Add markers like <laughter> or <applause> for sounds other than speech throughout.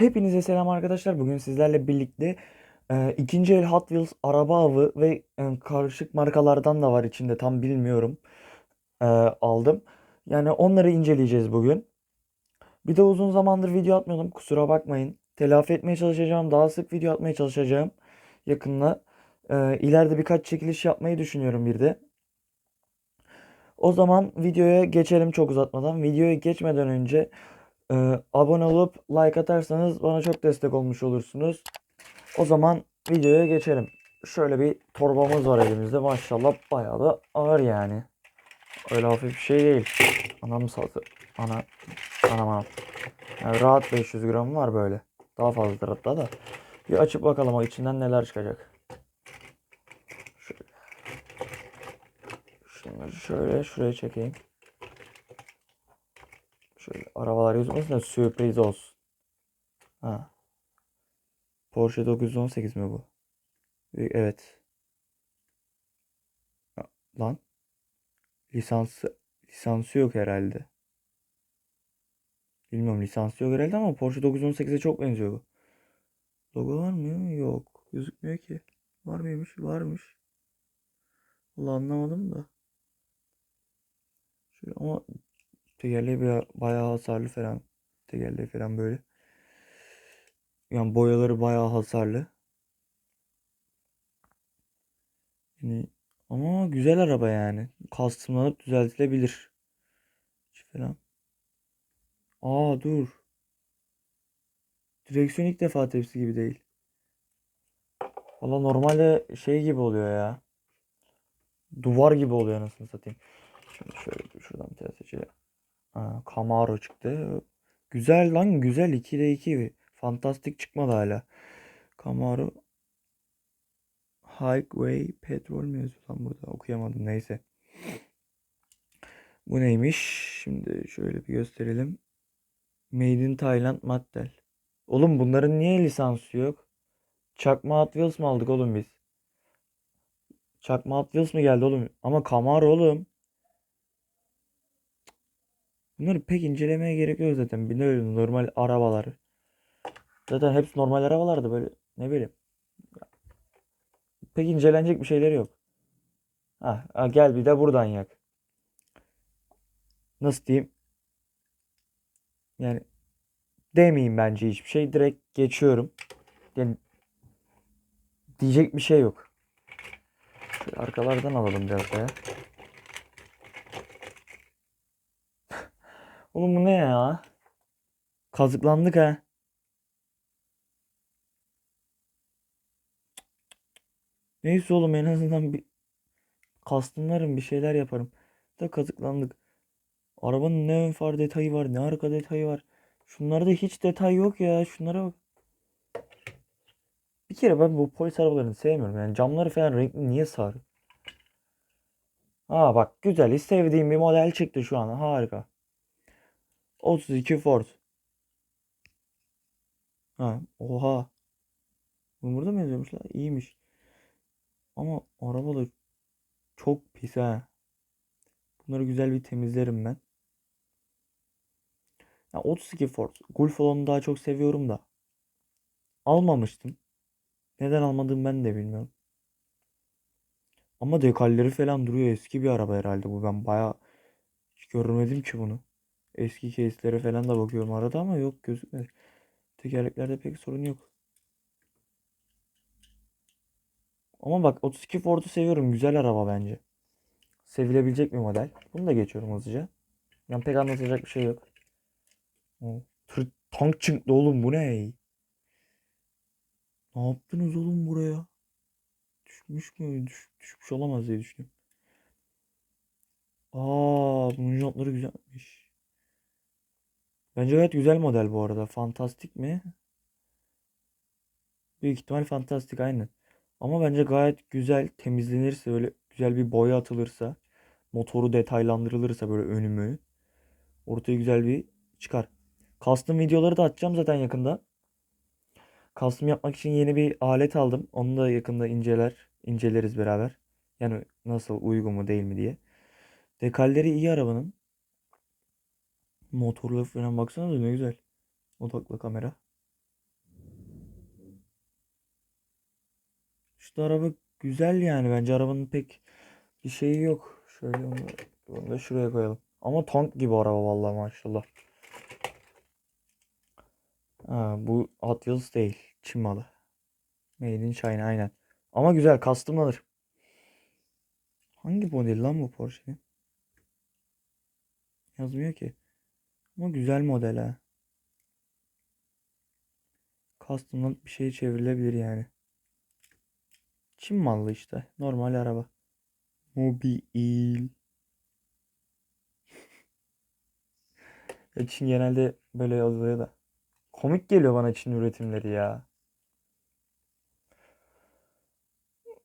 Hepinize selam arkadaşlar. Bugün sizlerle birlikte e, ikinci el Hot Wheels araba avı ve e, karışık markalardan da var içinde tam bilmiyorum. E, aldım. Yani onları inceleyeceğiz bugün. Bir de uzun zamandır video atmıyordum. Kusura bakmayın. Telafi etmeye çalışacağım. Daha sık video atmaya çalışacağım. Yakında. E, ileride birkaç çekiliş yapmayı düşünüyorum bir de. O zaman videoya geçelim çok uzatmadan. Videoya geçmeden önce ee, abone olup like atarsanız bana çok destek olmuş olursunuz. O zaman videoya geçelim. Şöyle bir torbamız var elimizde. Maşallah bayağı da ağır yani. Öyle hafif bir şey değil. Anam satı. Ana. Anam anam. Yani rahat 500 gram var böyle. Daha fazladır hatta da. Bir açıp bakalım o içinden neler çıkacak. Şöyle. Şimdi şöyle şuraya çekeyim. Şöyle arabalar gözükmesin de sürpriz olsun. Ha. Porsche 918 mi bu? Evet. Lan. Lisansı lisansı yok herhalde. Bilmiyorum lisansı yok herhalde ama Porsche 918'e çok benziyor bu. Logo var mı? Yok. Gözükmüyor ki. Var mıymış? Varmış. Vallahi anlamadım da. Şöyle ama Tekerleği bayağı hasarlı falan. Tekerleği falan böyle. Yani boyaları bayağı hasarlı. Yani ama güzel araba yani. Customlanıp düzeltilebilir. Falan. Aa dur. Direksiyon ilk defa tepsi gibi değil. Valla normalde şey gibi oluyor ya. Duvar gibi oluyor anasını satayım. Şimdi şöyle şuradan bir tane seçelim. Ha, Camaro çıktı. Güzel lan güzel 2'de 2. Fantastik çıkmadı hala. Camaro Highway Petrol mü yazıyor lan burada okuyamadım neyse. Bu neymiş? Şimdi şöyle bir gösterelim. Made in Thailand Mattel. Oğlum bunların niye lisansı yok? Çakma Hot Wheels mı aldık oğlum biz? Çakma Hot Wheels mi geldi oğlum? Ama Camaro oğlum. Bunları pek incelemeye gerek yok zaten. Biliyorum normal arabalar. Zaten hepsi normal arabalardı böyle ne bileyim. Pek incelenecek bir şeyleri yok. Ha, ha, gel bir de buradan yak. Nasıl diyeyim? Yani demeyeyim bence hiçbir şey. Direkt geçiyorum. Yani diyecek bir şey yok. Şöyle arkalardan alalım biraz da Oğlum bu ne ya? Kazıklandık ha. Neyse oğlum en azından bir kastımlarım bir şeyler yaparım. Da kazıklandık. Arabanın ne ön far detayı var ne arka detayı var. Şunlarda hiç detay yok ya. Şunlara bak. Bir kere ben bu polis arabalarını sevmiyorum. Yani camları falan renkli niye sarı? Aa bak güzel. Hiç sevdiğim bir model çıktı şu an. Harika. 32 Ford. Ha, oha. Bu burada mı yazıyormuş la? İyiymiş. Ama araba da çok pis ha. Bunları güzel bir temizlerim ben. Ya 32 Ford. Golf olanı daha çok seviyorum da. Almamıştım. Neden almadığımı ben de bilmiyorum. Ama dekalleri falan duruyor. Eski bir araba herhalde bu. Ben bayağı hiç görmedim ki bunu. Eski case'lere falan da bakıyorum arada ama yok gözükmedi. Tekerleklerde pek sorun yok. Ama bak 32 Ford'u seviyorum. Güzel araba bence. Sevilebilecek bir model. Bunu da geçiyorum hızlıca. Yani pek anlatacak bir şey yok. Tank çıktı oğlum bu ne? Ne yaptınız oğlum buraya? Düşmüş mü? Düş, düşmüş olamaz diye düşünüyorum. Aa, bunun jantları güzelmiş. Bence gayet güzel model bu arada. Fantastik mi? Büyük ihtimal fantastik aynen. Ama bence gayet güzel temizlenirse böyle güzel bir boya atılırsa motoru detaylandırılırsa böyle önümü ortaya güzel bir çıkar. Custom videoları da atacağım zaten yakında. Custom yapmak için yeni bir alet aldım. Onu da yakında inceler, inceleriz beraber. Yani nasıl uygun mu değil mi diye. Dekalleri iyi arabanın. Motorları falan baksanıza ne güzel. Odaklı kamera. İşte araba güzel yani. Bence arabanın pek bir şeyi yok. Şöyle onu, onu da şuraya koyalım. Ama tank gibi araba vallahi maşallah. Ha, bu Hot Wheels değil. Çin malı. Made in China aynen. Ama güzel customlanır. Hangi model lan bu Porsche'nin? Yazmıyor ki. Ama güzel model ha. Custom'dan bir şey çevrilebilir yani. Çin mallı işte. Normal araba. Mobil. <laughs> Çin genelde böyle yazılıyor da. Komik geliyor bana Çin üretimleri ya.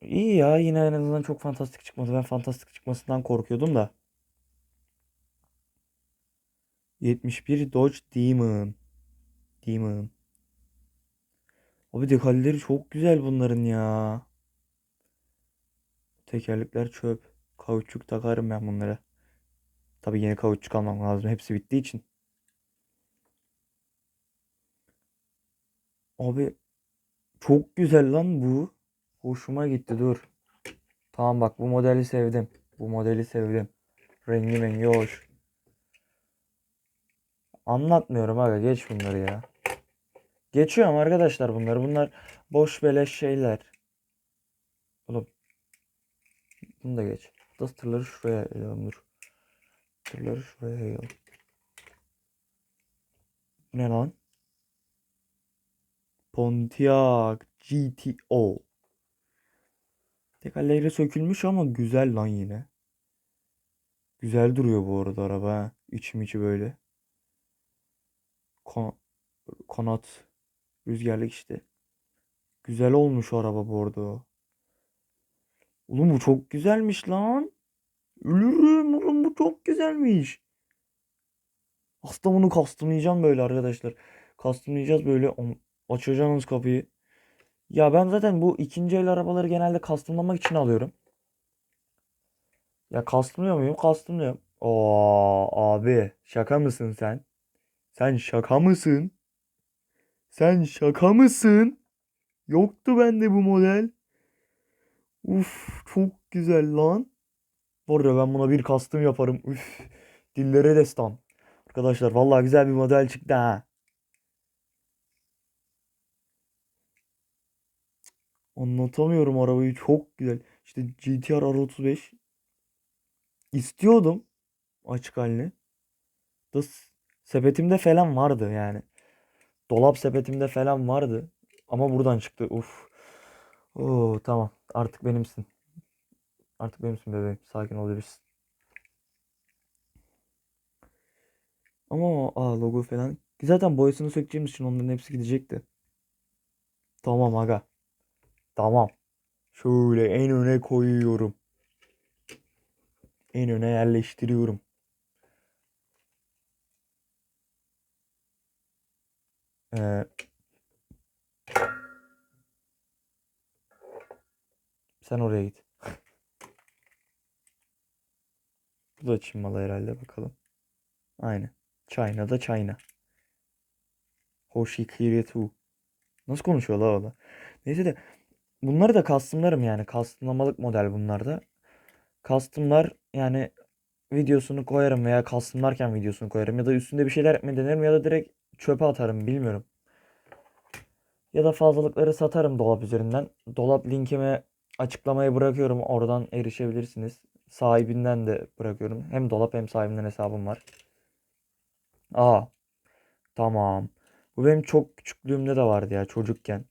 İyi ya yine en azından çok fantastik çıkmadı. Ben fantastik çıkmasından korkuyordum da. 71 Dodge Demon. Demon. Abi dekalleri çok güzel bunların ya. Tekerlekler çöp. Kauçuk takarım ben bunlara. Tabii yeni kauçuk almam lazım. Hepsi bittiği için. Abi çok güzel lan bu. Hoşuma gitti dur. Tamam bak bu modeli sevdim. Bu modeli sevdim. Rengi mengi hoş. Anlatmıyorum aga geç bunları ya. Geçiyorum arkadaşlar bunları. Bunlar boş beleş şeyler. Oğlum. Bunu da geç. Da tırları şuraya yayalım dur. Tırları şuraya yayalım. Bu ne lan? Pontiac GTO. Tekerleğiyle sökülmüş ama güzel lan yine. Güzel duruyor bu arada araba. İçim içi böyle. Kon kanat. Rüzgarlık işte. Güzel olmuş araba arada. Oğlum bu çok güzelmiş lan. Ölürüm oğlum bu çok güzelmiş. Aslında bunu customlayacağım böyle arkadaşlar. Customlayacağız böyle. Açacaksınız kapıyı. Ya ben zaten bu ikinci el arabaları genelde customlamak için alıyorum. Ya customluyor muyum? Customluyorum. Oo abi şaka mısın sen? Sen şaka mısın? Sen şaka mısın? Yoktu bende bu model. Uf çok güzel lan. Var ya ben buna bir custom yaparım. Uf dillere destan. Arkadaşlar vallahi güzel bir model çıktı ha. Anlatamıyorum arabayı çok güzel. İşte GTR R35 istiyordum açık halini. Da sepetimde falan vardı yani. Dolap sepetimde falan vardı. Ama buradan çıktı. Uf. Oo tamam. Artık benimsin. Artık benimsin bebeğim. Sakin olabilirsin. Ama aa, logo falan. Zaten boyasını sökeceğimiz için onların hepsi gidecekti. Tamam aga. Tamam. Şöyle en öne koyuyorum. En öne yerleştiriyorum. Ee, sen oraya git. <laughs> Bu da Çin malı herhalde bakalım. Aynen. China'da China. Hoshi Kiritu. Nasıl konuşuyor la o da? Neyse de bunları da customlarım yani. Customlamalık model bunlar da. Customlar yani videosunu koyarım veya customlarken videosunu koyarım ya da üstünde bir şeyler yapmayı denerim ya da direkt çöpe atarım bilmiyorum. Ya da fazlalıkları satarım dolap üzerinden. Dolap linkimi açıklamaya bırakıyorum. Oradan erişebilirsiniz. Sahibinden de bırakıyorum. Hem dolap hem sahibinden hesabım var. Aa, tamam. Bu benim çok küçüklüğümde de vardı ya çocukken.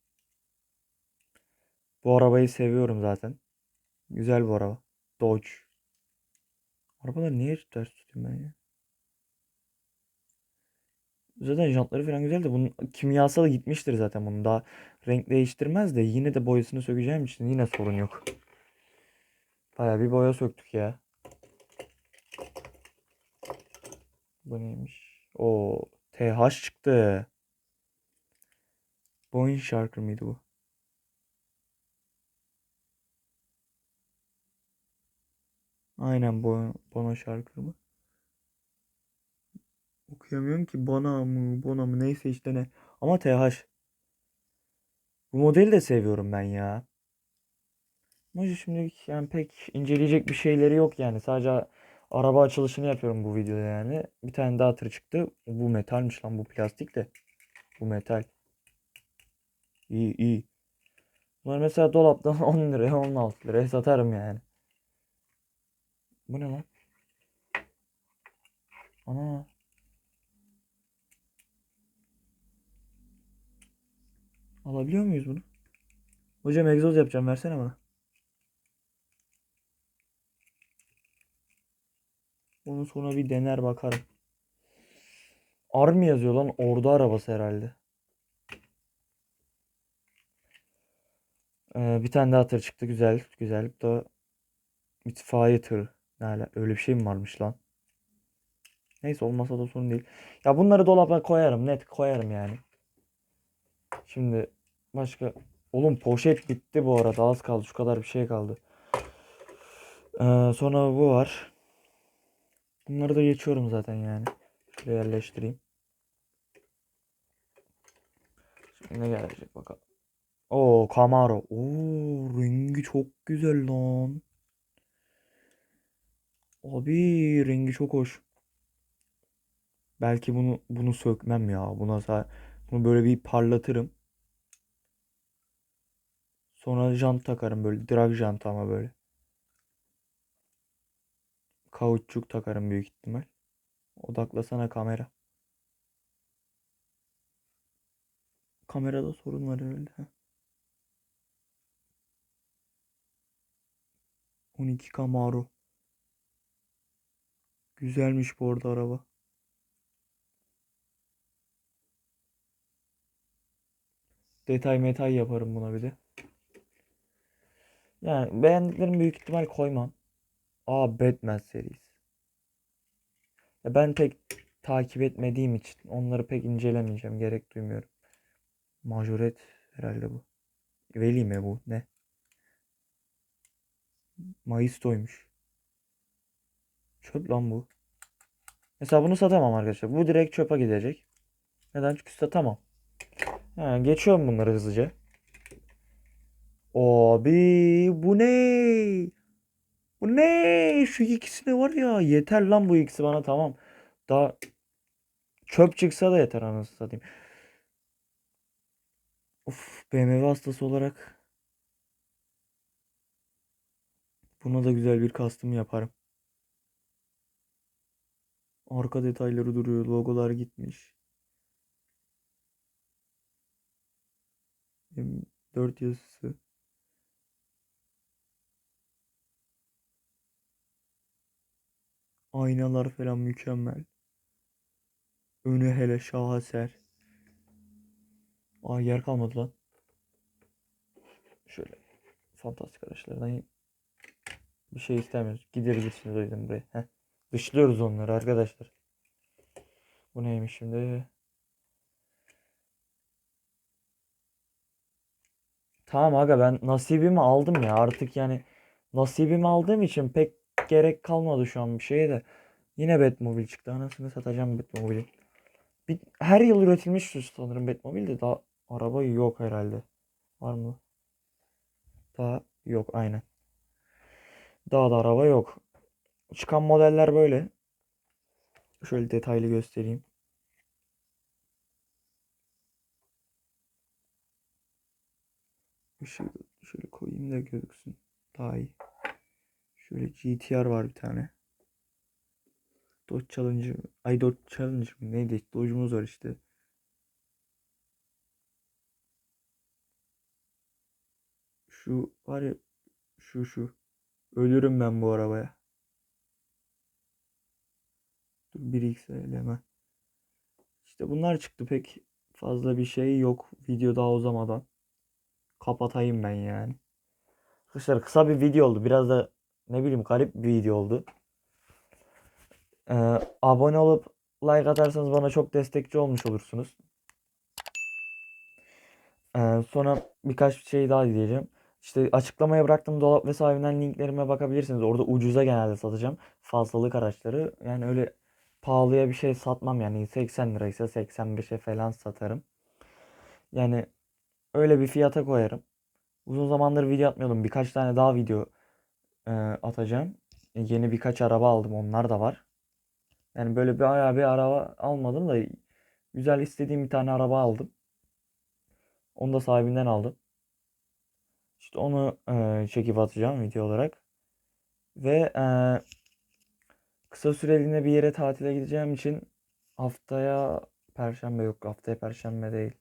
Bu arabayı seviyorum zaten. Güzel bu araba. Dodge. Arabalar niye ters tutuyorum ben ya? Zaten jantları falan güzel de bunun kimyasalı gitmiştir zaten bunun. Daha renk değiştirmez de yine de boyasını sökeceğim için yine sorun yok. Baya bir boya söktük ya. Bu neymiş? O TH çıktı. Boyun şarkı mıydı bu? Aynen Bono, şarkı mı? Okuyamıyorum ki Bona mı Bona mı neyse işte ne. Ama TH. Bu modeli de seviyorum ben ya. Ama şimdi yani pek inceleyecek bir şeyleri yok yani. Sadece araba açılışını yapıyorum bu videoda yani. Bir tane daha tır çıktı. Bu metalmiş lan bu plastik de. Bu metal. İyi iyi. Bunlar mesela dolaptan <laughs> 10 liraya 16 liraya satarım yani. Bu ne lan? Ana. Alabiliyor muyuz bunu? Hocam egzoz yapacağım versene bana. Onu sonra bir dener bakarım. Army yazıyor lan ordu arabası herhalde. Ee, bir tane daha tır çıktı güzel güzel. Bu da itfaiye tırı. Ne öyle bir şey mi varmış lan? Neyse olmasa da sorun değil. Ya bunları dolaba koyarım net koyarım yani. Şimdi başka oğlum poşet bitti bu arada az kaldı şu kadar bir şey kaldı. Ee, sonra bu var. Bunları da geçiyorum zaten yani. Şuraya yerleştireyim. Şimdi ne gelecek bakalım. Oo Camaro. Oo rengi çok güzel lan. Abi rengi çok hoş. Belki bunu bunu sökmem ya. Buna bunu böyle bir parlatırım. Sonra jant takarım böyle drag jant ama böyle. Kauçuk takarım büyük ihtimal. Odaklasana kamera. Kamerada sorun var herhalde. Heh. 12 Camaro. Güzelmiş bu arada araba. Detay metay yaparım buna bir de. Yani beğendiklerimi büyük ihtimal koymam. Aa Batman serisi. Ya ben pek takip etmediğim için onları pek incelemeyeceğim. Gerek duymuyorum. Majoret herhalde bu. Veli mi bu? Ne? Mayıstoymuş. Çöp lan bu. Mesela bunu satamam arkadaşlar. Bu direkt çöpe gidecek. Neden? Çünkü satamam. Ha, geçiyorum bunları hızlıca. Abi bu ne? Bu ne? Şu ikisine var ya. Yeter lan bu ikisi bana tamam. Daha çöp çıksa da yeter anasını satayım. Of BMW hastası olarak buna da güzel bir kastım yaparım. Arka detayları duruyor. Logolar gitmiş. M4 yazısı. Aynalar falan mükemmel. Önü hele şaheser. Aa yer kalmadı lan. Şöyle fantastik araçlardan bir şey istemiyoruz. Gidebilirsiniz o yüzden buraya. Heh. Dışlıyoruz onları arkadaşlar. Bu neymiş şimdi? Tamam aga ben nasibimi aldım ya artık yani nasibimi aldığım için pek gerek kalmadı şu an bir şeye de. Yine Batmobile çıktı. Anasını satacağım Batmobile'i. Bir, her yıl üretilmiş sanırım Batmobile de daha araba yok herhalde. Var mı? Daha yok aynen. Daha da araba yok. Çıkan modeller böyle. Şöyle detaylı göstereyim. Işığı şöyle koyayım da gözüksün. Daha iyi. Şöyle GTR var bir tane. Dodge Challenger. Ay Dodge Challenger mı? Neydi? Dodge'umuz var işte. Şu var ya şu şu. Ölürüm ben bu arabaya. Dur 1x hemen. İşte bunlar çıktı pek fazla bir şey yok video daha uzamadan. Kapatayım ben yani. Arkadaşlar kısa bir video oldu. Biraz da ne bileyim garip bir video oldu. Ee, abone olup like atarsanız bana çok destekçi olmuş olursunuz. Ee, sonra birkaç şey daha diyeceğim. İşte açıklamaya bıraktığım dolap ve sahibinden linklerime bakabilirsiniz. Orada ucuza genelde satacağım. Fazlalık araçları. Yani öyle pahalıya bir şey satmam yani 80 liraysa 85'e falan satarım. Yani öyle bir fiyata koyarım. Uzun zamandır video atmıyordum. Birkaç tane daha video e, atacağım. E, Yeni birkaç araba aldım. Onlar da var. Yani böyle bir bayağı bir araba almadım da güzel istediğim bir tane araba aldım. Onu da sahibinden aldım. İşte onu e, çekip atacağım video olarak. Ve e, kısa süreliğine bir yere tatile gideceğim için haftaya Perşembe yok. Haftaya Perşembe değil.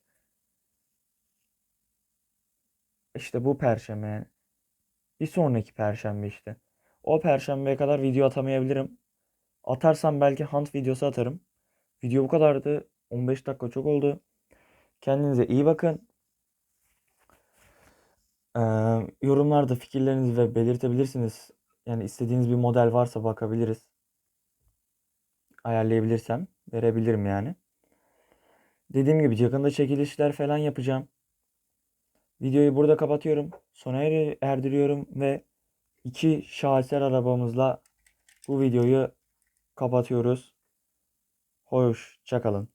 İşte bu Perşembe yani. Bir sonraki Perşembe işte. O Perşembeye kadar video atamayabilirim. Atarsam belki hunt videosu atarım. Video bu kadardı. 15 dakika çok oldu. Kendinize iyi bakın. Ee, yorumlarda fikirlerinizi ve belirtebilirsiniz. Yani istediğiniz bir model varsa bakabiliriz. Ayarlayabilirsem verebilirim yani. Dediğim gibi yakında çekilişler falan yapacağım. Videoyu burada kapatıyorum. Sona erdiriyorum ve iki şaheser arabamızla bu videoyu kapatıyoruz. Hoşça kalın.